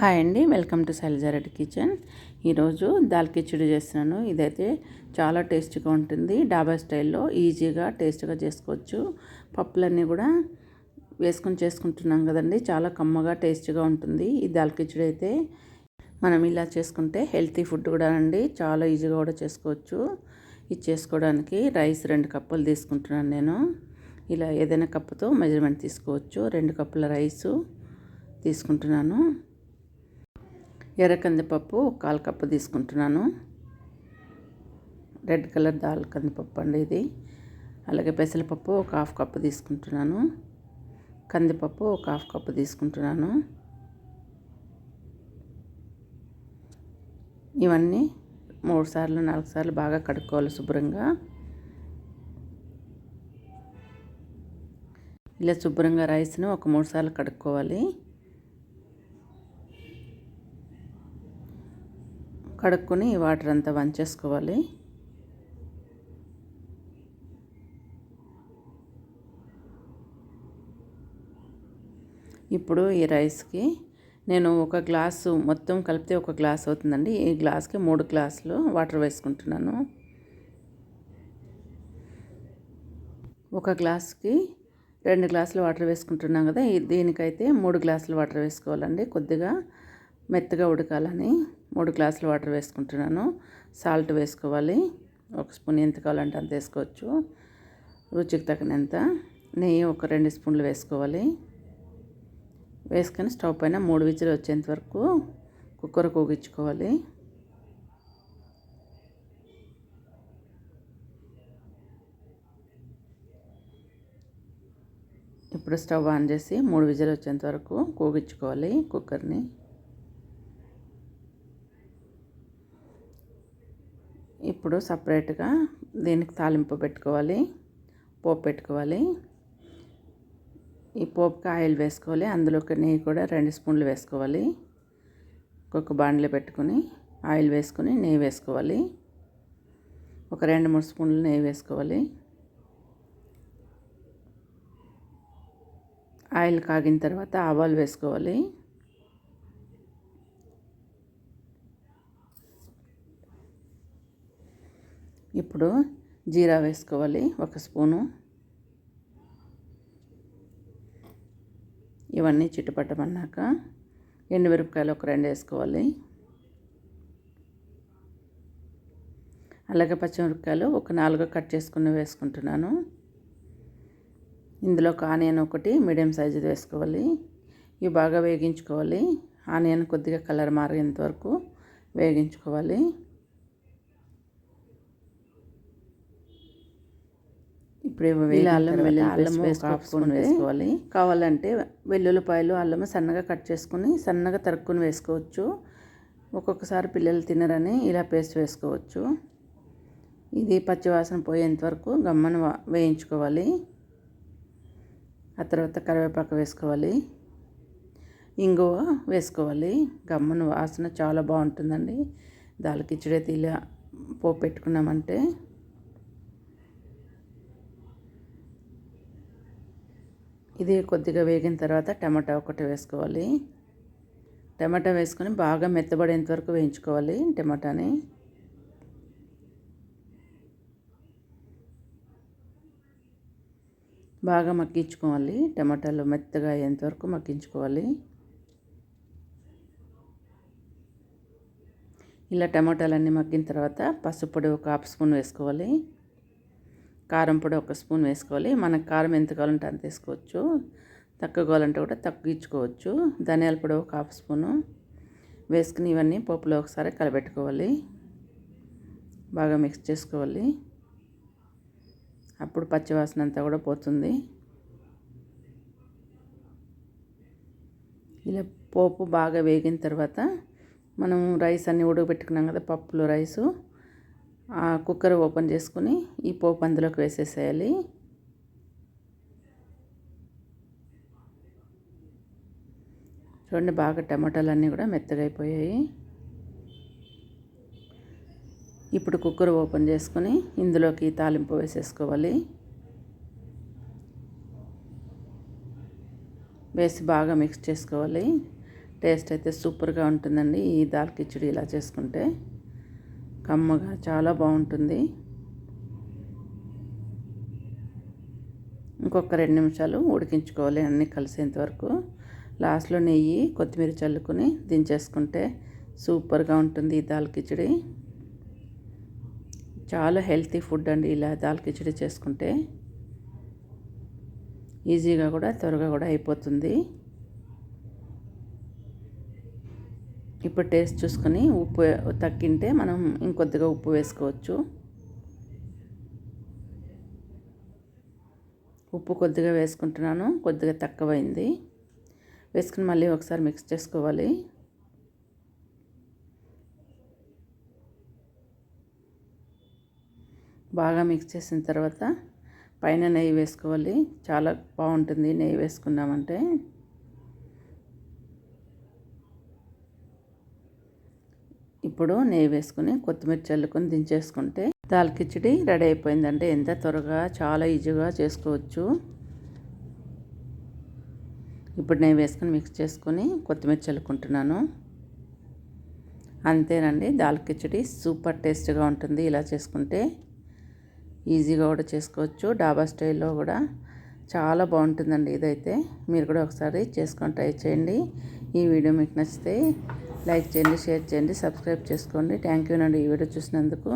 Hi అండి welcome to Sailaja Reddy kitchen. ఈరోజు దాల్ కిచిడి చేస్తున్నాను. ఇదైతే చాలా టేస్ట్గా ఉంటుంది. డాబా స్టైల్లో ఈజీగా టేస్ట్గా చేసుకోవచ్చు. పప్పులన్నీ కూడా వేసుకొని చేసుకుంటున్నాం కదండి. చాలా కమ్మగా టేస్ట్గా ఉంటుంది ఈ దాల్ కిచిడి అయితే. మనం ఇలా చేసుకుంటే హెల్తీ ఫుడ్ కూడా అండి. చాలా ఈజీగా కూడా చేసుకోవచ్చు. ఇది చేసుకోవడానికి రైస్ రెండు కప్పులు తీసుకుంటున్నాను నేను. ఇలా ఏదైనా కప్పుతో మెజర్మెంట్ తీసుకోవచ్చు. రెండు కప్పుల రైసు తీసుకుంటున్నాను. ఎర్ర కందిపప్పు ఒక కాలు కప్పు తీసుకుంటున్నాను. రెడ్ కలర్ దాల్ కందిపప్పు అండి ఇది. అలాగే పెసరపప్పు ఒక హాఫ్ కప్పు తీసుకుంటున్నాను. కందిపప్పు ఒక హాఫ్ కప్పు తీసుకుంటున్నాను. ఇవన్నీ మూడు సార్లు నాలుగు సార్లు బాగా కడుక్కోవాలి శుభ్రంగా. ఇలా శుభ్రంగా రైస్ను ఒక మూడు సార్లు కడుక్కోవాలి. కడుక్కొని వాటర్ అంతా వంచేసుకోవాలి. ఇప్పుడు ఈ రైస్కి నేను ఒక గ్లాసు మొత్తం కలిపితే ఒక గ్లాస్ అవుతుందండి. ఈ గ్లాస్కి మూడు గ్లాసులు వాటర్ వేసుకుంటున్నాను. ఒక గ్లాస్కి రెండు గ్లాసులు వాటర్ వేసుకుంటున్నాం కదా దీనికైతే మూడు గ్లాసులు వాటర్ వేసుకోవాలండి. కొద్దిగా మెత్తగా ఉడకాలని. మూడు గ్లాసులు వాటర్ వేసుకుంటున్నాను. సాల్ట్ వేసుకోవాలి. ఒక స్పూన్ ఎంత కావాలంటే అంత వేసుకోవచ్చు. రుచికి తగినంత నెయ్యి ఒక రెండు స్పూన్లు వేసుకోవాలి. వేసుకొని స్టవ్ పైన మూడు విజిల్ వచ్చేంత వరకు కుక్కర్ కూగించుకోవాలి. ఇప్పుడు స్టవ్ ఆన్ చేసి మూడు విజిల్ వచ్చేంత వరకు కూగించుకోవాలి కుక్కర్ని. ఇప్పుడు సపరేట్గా దీనికి తాలింపు పెట్టుకోవాలి పోపు పెట్టుకోవాలి. ఈ పోపుకి ఆయిల్ వేసుకోవాలి అందులోకి నెయ్యి కూడా రెండు స్పూన్లు వేసుకోవాలి. ఒక్కొక్క బాండ్లు పెట్టుకొని ఆయిల్ వేసుకొని నెయ్యి వేసుకోవాలి. ఒక రెండు మూడు స్పూన్లు నెయ్యి వేసుకోవాలి. ఆయిల్ కాగిన తర్వాత ఆవాలు వేసుకోవాలి. ఇప్పుడు జీరా వేసుకోవాలి ఒక స్పూను. ఇవన్నీ చిట్టుపట్టమన్నాక ఎండుమిరపకాయలు ఒక రెండు వేసుకోవాలి. అలాగే పచ్చిమిరపకాయలు ఒక నాలుగు కట్ చేసుకుని వేసుకుంటున్నాను. ఇందులో ఒక ఆనియన్ ఒకటి మీడియం సైజుది వేసుకోవాలి. ఇవి బాగా వేగించుకోవాలి. ఆనియన్ కొద్దిగా కలర్ మారేంత వరకు వేగించుకోవాలి. ఇప్పుడు ఇలా అల్లం వెల్లుల్లి అల్లం వేసుకొని వేసుకోవాలి. కావాలంటే వెల్లుల్లిపాయలు అల్లం సన్నగా కట్ చేసుకుని సన్నగా తరుక్కుని వేసుకోవచ్చు. ఒక్కొక్కసారి పిల్లలు తినరని ఇలా పేస్ట్ వేసుకోవచ్చు. ఇది పచ్చివాసన పోయేంత వరకు గమ్మను వేయించుకోవాలి. ఆ తర్వాత కరివేపాకు వేసుకోవాలి. ఇంగువ వేసుకోవాలి. గమ్మను వాసన చాలా బాగుంటుందండి. దాల్ కిచడీ ఇలా పోపు పెట్టుకున్నామంటే ఇది కొద్దిగా వేగిన తర్వాత టమాటా ఒకటి వేసుకోవాలి. టమాటా వేసుకొని బాగా మెత్తబడేంత వరకు వేయించుకోవాలి టమాటాని. బాగా మగ్గించుకోవాలి. టమాటాలు మెత్తగా అయ్యేంత వరకు మగ్గించుకోవాలి. ఇలా టమాటాలన్నీ మగ్గిన తర్వాత పసుపు పొడి ఒక హాఫ్ స్పూన్ వేసుకోవాలి. కారం పొడి ఒక స్పూన్ వేసుకోవాలి. మనకు కారం ఎంత కావాలంటే అంత వేసుకోవచ్చు. తక్కువ కావాలంటే కూడా తగ్గించుకోవచ్చు ధనియాల పొడి ఒక హాఫ్ స్పూను. వేసుకుని ఇవన్నీ పప్పులో ఒకసారి కలబెట్టుకోవాలి. బాగా మిక్స్ చేసుకోవాలి. అప్పుడు పచ్చివాసన అంతా కూడా పోతుంది. ఇలా పోపు బాగా వేగిన తర్వాత మనం రైస్ అన్నీ ఉడకబెట్టుకున్నాం కదా పప్పులో రైసు. కుక్కర్ ఓపెన్ చేసుకుని ఈ పోపు అందులోకి వేసేసేయాలి. చూడండి బాగా టమాటాలు అన్నీ కూడా మెత్తగా అయిపోయాయి. ఇప్పుడు కుక్కర్ ఓపెన్ చేసుకొని ఇందులోకి తాలింపు వేసేసుకోవాలి. వేసి బాగా మిక్స్ చేసుకోవాలి. టేస్ట్ అయితే సూపర్గా ఉంటుందండి ఈ దాల్ కిచడి ఇలా చేసుకుంటే. కమ్మగా చాలా బాగుంటుంది. ఇంకొక రెండు నిమిషాలు ఉడికించుకోవాలి అన్నీ కలిసేంత వరకు. లాస్ట్లో నెయ్యి కొత్తిమీర చల్లుకుని దించేసుకుంటే సూపర్గా ఉంటుంది ఈ దాల్ కిచిడి. చాలా హెల్తీ ఫుడ్ అండి ఇలా దాల్ కిచిడి చేసుకుంటే. ఈజీగా కూడా త్వరగా కూడా అయిపోతుంది. ఇప్పుడు టేస్ట్ చూసుకొని ఉప్పు తక్కింటే మనం ఇంకొద్దిగా ఉప్పు వేసుకోవచ్చు. ఉప్పు కొద్దిగా వేసుకుంటున్నాను కొద్దిగా తక్కువైంది. వేసుకుని మళ్ళీ ఒకసారి మిక్స్ చేసుకోవాలి. బాగా మిక్స్ చేసిన తర్వాత పైన నెయ్యి వేసుకోవాలి. చాలా బాగుంటుంది నెయ్యి వేసుకున్నామంటే. ఇప్పుడు నెయ్యి వేసుకుని కొత్తిమీర చల్లుకొని దించేసుకుంటే దాల్ కిచడి రెడీ అయిపోయిందంటే ఎంత త్వరగా చాలా ఈజీగా చేసుకోవచ్చు. ఇప్పుడు నేను వేసుకొని మిక్స్ చేసుకొని కొత్తిమీర చల్లుకుంటున్నాను. అంతేనండి దాల్ కిచడి సూపర్ టేస్ట్గా ఉంటుంది. ఇలా చేసుకుంటే ఈజీగా కూడా చేసుకోవచ్చు. డాబా స్టైల్లో కూడా చాలా బాగుంటుందండి ఇదైతే. మీరు కూడా ఒకసారి చేసుకొని ట్రై చేయండి. ఈ వీడియో మీకు నచ్చితే లైక్ చేయండి షేర్ చేయండి సబ్స్క్రైబ్ చేసుకోండి. థ్యాంక్ యూ నండి ఈ వీడియో చూసినందుకు.